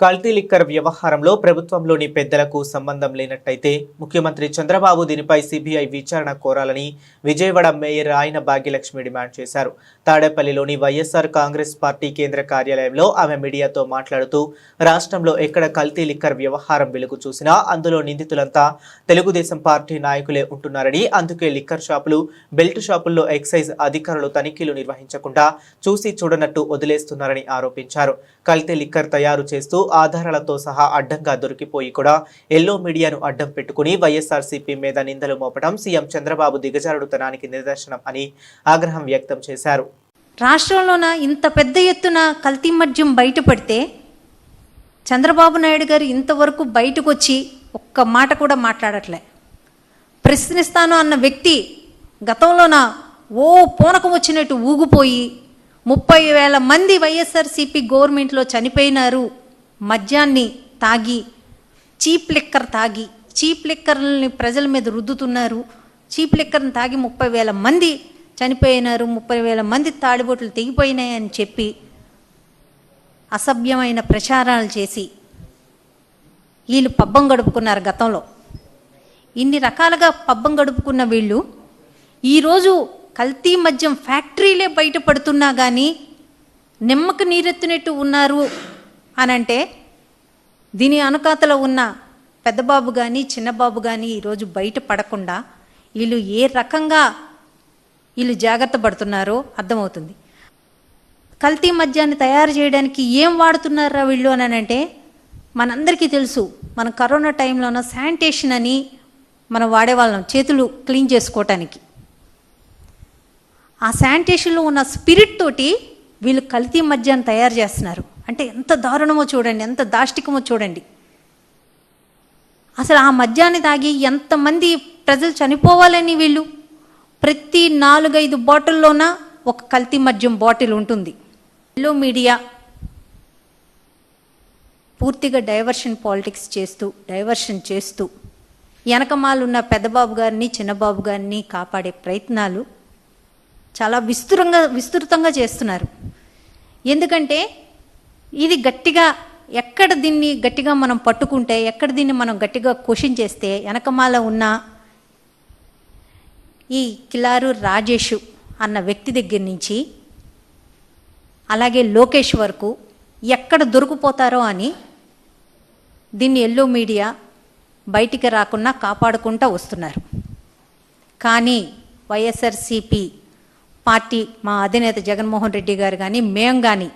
కల్తీ లిక్కర్ వ్యవహారంలో ప్రభుత్వంలోని పెద్దలకు సంబంధం లేనట్టయితే ముఖ్యమంత్రి చంద్రబాబు దీనిపై సిబిఐ విచారణ కోరాలని విజయవాడ మేయర్ ఆయన భాగ్యలక్ష్మి డిమాండ్ చేశారు. తాడేపల్లిలోని వైఎస్ఆర్ కాంగ్రెస్ పార్టీ కేంద్ర కార్యాలయంలో ఆమె మీడియాతో మాట్లాడుతూ రాష్ట్రంలో ఎక్కడ కల్తీ లిక్కర్ వ్యవహారం వెలుగు చూసినా అందులో నిందితులంతా తెలుగుదేశం పార్టీ నాయకులే ఉంటున్నారని అందుకే లిక్కర్ షాపులు బెల్ట్ షాపుల్లో ఎక్సైజ్ అధికారులు తనిఖీలు నిర్వహించకుండా చూసి చూడనట్టు వదిలేస్తున్నారని ఆరోపించారు. కల్తీ లిక్కర్ తయారు చేస్తూ ఆధారాలతో సహా అడ్డంగా దొరికిపోయి కూడా ఎల్లో మీడియాను అడ్డం పెట్టుకుని వైఎస్ఆర్సీపీ మీద నిందలు మోపడం సీఎం చంద్రబాబు దిగజారుడుతనానికి నిదర్శనం అని ఆగ్రహం వ్యక్తం చేశారు. రాష్ట్రంలోన ఇంత పెద్ద ఎత్తున కల్తీ మద్యం బయటపడితే చంద్రబాబు నాయుడు గారు ఇంతవరకు బయటకు వచ్చి ఒక్క మాట కూడా మాట్లాడట్లే. ప్రశ్నిస్తాను అన్న వ్యక్తి గతంలోన ఓ పూనకం వచ్చినట్టు ఊగిపోయి ముప్పై వేల మంది వైఎస్ఆర్సీపీ గవర్నమెంట్లో చనిపోయినారు. మద్యాన్ని తాగి చీప్ లిక్కర్ తాగి చీప్ లిక్కర్ని ప్రజల మీద రుద్దుతున్నారు. చీప్ లిక్కర్ని తాగి ముప్పై వేల మంది చనిపోయినారు ముప్పై వేల మంది తాడిబొట్లు తెగిపోయినాయని చెప్పి అసభ్యమైన ప్రచారాలు చేసి వీళ్ళు పబ్బం గడుపుకున్నారు గతంలో. ఇన్ని రకాలుగా పబ్బం గడుపుకున్న వీళ్ళు ఈరోజు కల్తీ మద్యం ఫ్యాక్టరీలే బయటపడుతున్నా కానీ నిమ్మకు నీరెత్తినట్టు ఉన్నారు అనంటే దీని అనుకాతలో ఉన్న పెద్దబాబు కానీ చిన్నబాబు కానీ ఈరోజు బయట పడకుండా వీళ్ళు ఏ రకంగా వీళ్ళు జాగ్రత్త పడుతున్నారో అర్థమవుతుంది. కల్తీ మద్యాన్ని తయారు చేయడానికి ఏం వాడుతున్నారా వీళ్ళు అని అంటే మనందరికీ తెలుసు మన కరోనా టైంలోన శానిటేషన్ అని మనం వాడేవాళ్ళం చేతులు క్లీన్ చేసుకోవటానికి ఆ శానిటేషన్లో ఉన్న స్పిరిట్ తోటి వీళ్ళు కల్తీ మద్యాన్ని తయారు చేస్తున్నారు. అంటే ఎంత దారుణమో చూడండి ఎంత దాష్టికమో చూడండి. అసలు ఆ మద్యాన్ని తాగి ఎంతమంది ప్రజలు చనిపోవాలని వీళ్ళు? ప్రతి నాలుగైదు బాటిల్లోన ఒక కల్తీ మద్యం బాటిల్ ఉంటుంది. ఎల్లో మీడియా పూర్తిగా డైవర్షన్ పాలిటిక్స్ చేస్తూ డైవర్షన్ చేస్తూ వెనకమాలున్న పెద్దబాబు గారిని చిన్నబాబు గారిని కాపాడే ప్రయత్నాలు చాలా విస్తృతంగా విస్తృతంగా చేస్తున్నారు. ఎందుకంటే ఇది గట్టిగా ఎక్కడ దీన్ని గట్టిగా మనం పట్టుకుంటే ఎక్కడ దీన్ని మనం గట్టిగా క్వశ్చన్ చేస్తే వెనకమాల ఉన్న ఈ కిలారు రాజేష్ అన్న వ్యక్తి దగ్గర నుంచి అలాగే లోకేష్ వరకు ఎక్కడ దొరికిపోతారో అని దీన్ని ఎల్లో మీడియా బయటికి రాకుండా కాపాడుకుంటూ వస్తున్నారు. కానీ వైఎస్ఆర్సిపి పార్టీ మా అధినేత జగన్మోహన్ రెడ్డి గారు కానీ మేము కానీ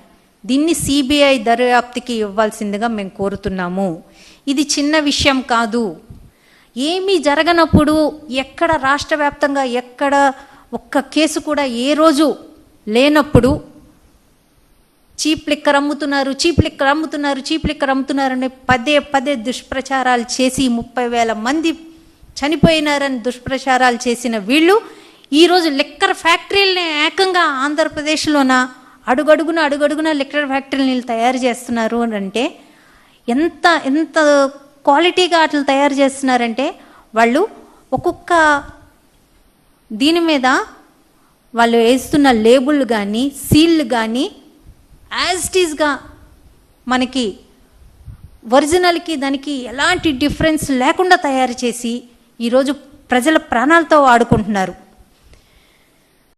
దీన్ని సిబిఐ దర్యాప్తుకి ఇవ్వాల్సిందిగా మేము కోరుతున్నాము. ఇది చిన్న విషయం కాదు. ఏమీ జరగనప్పుడు ఎక్కడ రాష్ట్ర వ్యాప్తంగా ఎక్కడ ఒక్క కేసు కూడా ఏ రోజు లేనప్పుడు చీప్ లిక్కర్ అమ్ముతున్నారు చీప్ లిక్కర్ అమ్ముతున్నారు చీప్ లిక్కర్ అమ్ముతున్నారని పదే పదే దుష్ప్రచారాలు చేసి ముప్పై వేల మంది చనిపోయినారని దుష్ప్రచారాలు చేసిన వీళ్ళు ఈరోజు లిక్కర్ ఫ్యాక్టరీలని ఏకంగా ఆంధ్రప్రదేశ్లోన అడుగడుగున అడుగడుగున లిక్టర్ ఫ్యాక్టరీని తయారు చేస్తున్నారు అని అంటే ఎంత ఎంత క్వాలిటీగా అట్లా తయారు చేస్తున్నారంటే వాళ్ళు ఒక్కొక్క దీని మీద వాళ్ళు వేస్తున్న లేబుల్ కానీ సీల్ కానీ యాజ్ ఇట్ మనకి ఒరిజినల్కి దానికి ఎలాంటి డిఫరెన్స్ లేకుండా తయారు చేసి ఈరోజు ప్రజల ప్రాణాలతో ఆడుకుంటున్నారు